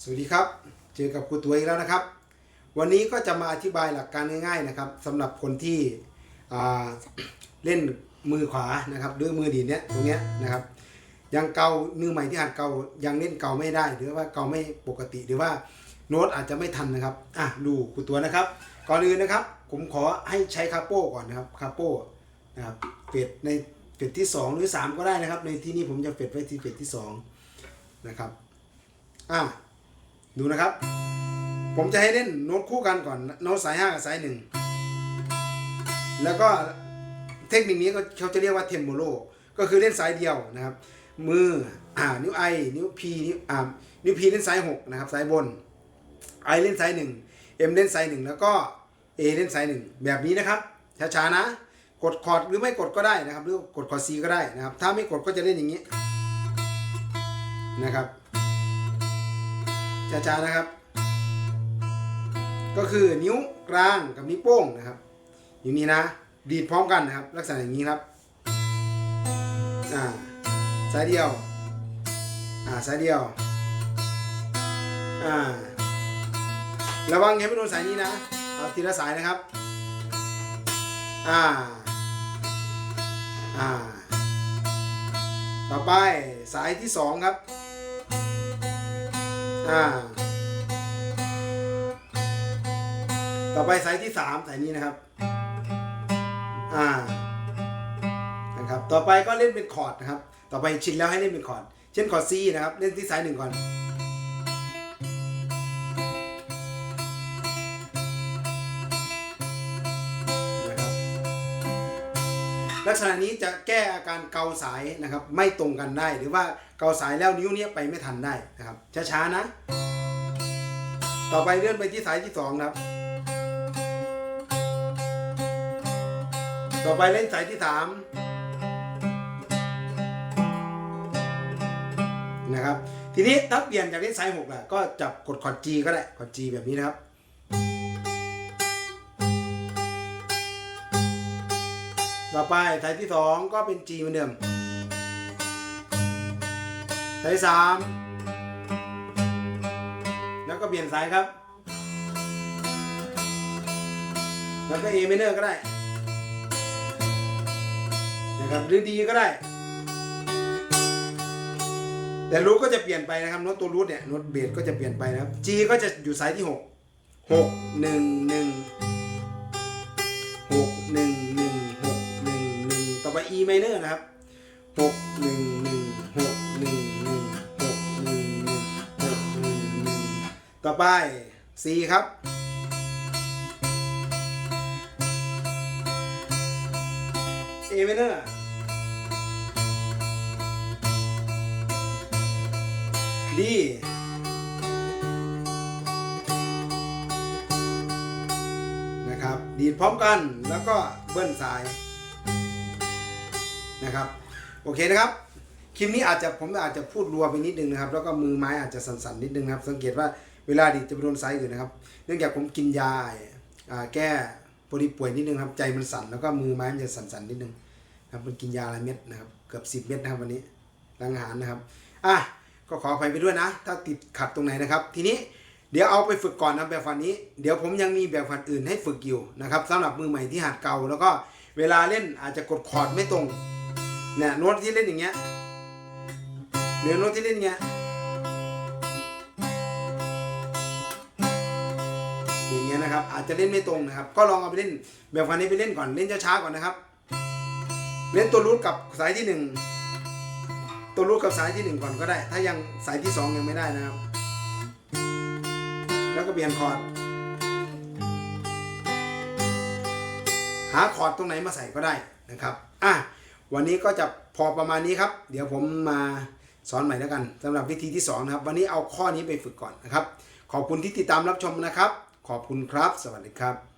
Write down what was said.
สวัสดีครับ เจอกับครูตัวอีกแล้วนะครับ วันนี้ก็จะมาอธิบายหลักการง่าย ๆนะครับสำหรับคนที่เล่นมือขวานะครับหรือมือดีเนี้ยตรงเนี้ยนะครับยังเกามือใหม่ที่หัดเกายังเล่นเกาไม่ได้ หรือว่าเกาไม่ปกติหรือว่าโน้ตอาจจะไม่ทันนะครับอะดูครูตัวนะครับ ก่อนอื่นนะครับ ผมขอให้ใช้คาโป้ก่อนนะครับคาโป้นะครับเฟดในเฟดที่ 2 หรือ 3 ก็ได้นะครับ ในที่นี้ผมจะเฟดไว้ที่เฟดที่2นะครับอะ ดูนะครับ ผมจะให้เล่นโน้ตคู่กันก่อนโน้ตสายห้ากับสายหนึ่งแล้วก็เทคนิคนี้ก็เขาจะเรียกว่าเทมโ o โลก็คือเล่นสายเดียวนะครับ มืออ่านิ้วไอนิ้วพีนิ้วอ่านิ้วพีเล่นสายหกนะครับสายบนไอเล่นสายหนึ่งเอ็มเล่นสายหนึ่งแล้วก็เอเล่นสายหนึ่งแบบนี้นะครับช้าๆนะ กดคอร์ดหรือไม่กดก็ได้นะครับ หรือกดคอร์ดซีก็ได้นะครับ ถ้าไม่กดก็จะเล่นอย่างนี้นะครับ ช้าๆนะครับ ก็คือนิ้วกลางกับนิ้วโป้งนะครับอย่างนี้นะ ดีดพร้อมกันนะครับ ลักษณะอย่างนี้ครับอ่าสายเดียวอ่าสายเดียวอ่าระวังอย่าไปโดนสายนี้นะเอาทีละสายนะครับอ่าอ่าต่อไปสายที่สองครับ อ่า ต่อไปสายที่สามสายนี้นะครับ อ่า นะครับ ต่อไปก็เล่นเป็นคอร์ดนะครับ ต่อไปชินแล้วให้เล่นเป็นคอร์ด เช่นคอร์ด C นะครับ เล่นที่สายหนึ่งก่อน ลักษณะนี้จะแก้อาการเกาสายนะครับ ไม่ตรงกันได้ หรือว่าเกาสายแล้วนิ้วเนี้ยไปไม่ทันได้นะครับ ช้าๆนะ ต่อไปเลื่อนไปที่สายที่สองนะครับ ต่อไปเล่นสายที่สามนะครับ ทีนี้ถ้าเปลี่ยนจากเล่นสายหกอะก็จับกดคอร์ด G ก็ได้คอร์ด G แบบนี้นะครับ ต่อไปไทยที่สองก็เป็น G เหมือนเดิมไทยสามแล้วก็เปลี่ยนสายครับ แล้วก็ A minor ก็ได้นะครับหรือ D ก็ได้ แต่รูทก็จะเปลี่ยนไปนะครับโน้ตตัวรูทเนี่ยโน้ตเบสก็จะเปลี่ยนไปนะครับ G ก็จะอยู่สายที่ 6 6 1 1 ไป E minor นะครับหกหนึ่งหนึ่งหกหนึ่งหนึ่งหกหนึ่งหนึ่งหกหนึ่งหนึ่งต่อไป C ครับ A minor ดีนะครับดีดพร้อมกันแล้วก็เบิ้ลสาย นะครับโอเคนะครับคลิปนี้อาจจะผมอาจจะพูดรัวไปนิดนึงนะครับ แล้วก็มือไม้อาจจะสั่นๆนิดนึงนะครับ สังเกตว่าเวลาดีดจะไปโดนสายอื่นนะครับ เนื่องจากผมกินยาแก้พอดีป่วยนิดนึงครับใจมันสั่นแล้วก็มือไม้มันจะสั่นๆนิดนึงครับมันกินยาหลายเม็ดนะครับเกือบสิบเม็ดนะครับวันนี้หลังอาหารนะครับอะก็ขออภัยไปด้วยนะ ถ้าติดขัดตรงไหนนะครับ ทีนี้เดี๋ยวเอาไปฝึกก่อนนะแบบฟันนี้ เดี๋ยวผมยังมีแบบฟันอื่นให้ฝึกอยู่นะครับสำหรับมือใหม่ที่หัดเกาแล้วก็เวลาเล่นอาจจะกดคอร์ดไม่ตรง เนี่ยโน้ตที่เล่นอย่างเงี้ยหรือโน้ตที่เล่นอย่างเงี้ยอย่างเงี้ยนะครับ อาจจะเล่นไม่ตรงนะครับ ก็ลองเอาไปเล่นแบบฟันนี้ไปเล่นก่อนเล่นช้าๆก่อนนะครับเล่นตัวรูทกับสายที่หนึ่งตัวรูทกับสายที่หนึ่งก่อนก็ได้ ถ้ายังสายที่สองยังไม่ได้นะครับ แล้วก็เปลี่ยนคอร์ดหาคอร์ดตรงไหนมาใส่ก็ได้นะครับอะ วันนี้ก็จะพอประมาณนี้ครับ เดี๋ยวผมมาสอนใหม่แล้วกันสำหรับวิธีที่สองนะครับ วันนี้เอาข้อนี้ไปฝึกก่อนนะครับ ขอบคุณที่ติดตามรับชมนะครับ ขอบคุณครับ สวัสดีครับ